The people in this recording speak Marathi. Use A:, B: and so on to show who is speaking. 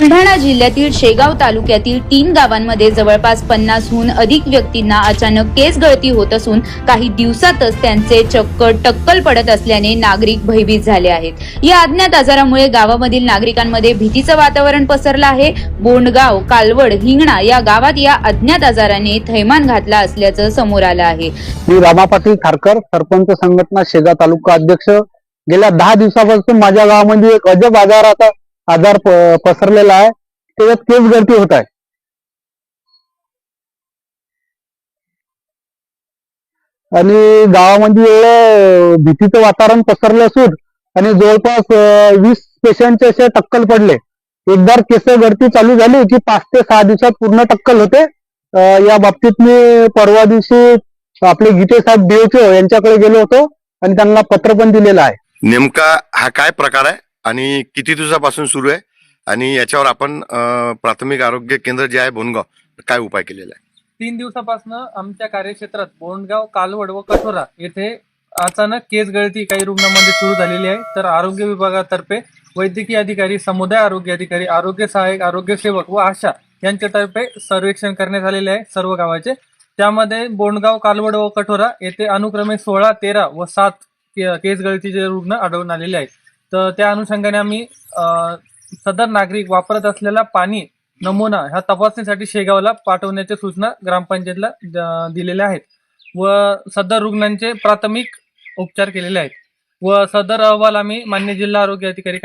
A: बुलढाणा जिल्ह्यातील शेगाव तालुक्यातील तीन गावांमध्ये जवळपास पन्नासहून अधिक व्यक्तींना अचानक केस गळती होत असून काही दिवसातच त्यांचे चक्क टक्कल पडत असल्याने नागरिक भयभीत झाले आहेत. या अज्ञात आजारामुळे गावामधील नागरिकांमध्ये भीतीचं वातावरण पसरलं आहे. बोंडगाव कालवड हिंगणा या गावात या अज्ञात आजाराने थैमान घातला असल्याचं समोर आलं आहे.
B: मी रामा पाटील खारकर सरपंच संघटना शेगाव तालुका अध्यक्ष. गेल्या दहा दिवसापासून माझ्या गावामध्ये एक अजब आजाराचा आजार पसरलेला आहे. त्याच्यात केस गळती होत आहे. आणि गावामध्ये एवढं भीतीचं वातावरण पसरलं असून आणि जवळपास वीस पेशंटचे असे टक्कल पडले. एकदा केस गळती चालू झाली की पाच ते सहा दिवसात पूर्ण टक्कल होते. या बाबतीत मी परवा दिवशी आपले गीते साहेब देवचो यांच्याकडे गेलो होतो आणि त्यांना पत्र पण दिलेलं आहे.
C: नेमका हा काय प्रकार आहे? आणि किती दिवसापासून सुरू आहे? आणि याच्यावर आपण प्राथमिक आरोग्य केंद्र जे आहे बोनगाव काय उपाय केलेला आहे?
D: तीन दिवसापासून आमच्या कार्यक्षेत्रात बोंडगाव कालवड व कठोरा येथे अचानक केस गळती काही रुग्णांमध्ये सुरू झालेली आहे. तर आरोग्य विभागातर्फे वैद्यकीय अधिकारी समुदाय आरोग्य अधिकारी आरोग्य सहाय्यक आरोग्य सेवक व आशा यांच्यातर्फे सर्वेक्षण करण्यात आलेले आहे सर्व गावाचे. त्यामध्ये बोंडगाव कालवड व कठोरा येथे अनुक्रमे सोळा तेरा व सात केस गळतीचे रुग्ण आढळून आलेले आहेत. तर त्या अनुषंगाने आम्ही सदर नागरिक वापरत असलेला पाणी नमुना ह्या तपासणीसाठी शेगावला पाठवण्याच्या सूचना ग्रामपंचायतला दिलेल्या आहेत व सदर रुग्णांचे प्राथमिक उपचार केलेले आहेत व सदर अहवाल आम्ही मान्य जिल्हा आरोग्य अधिकारी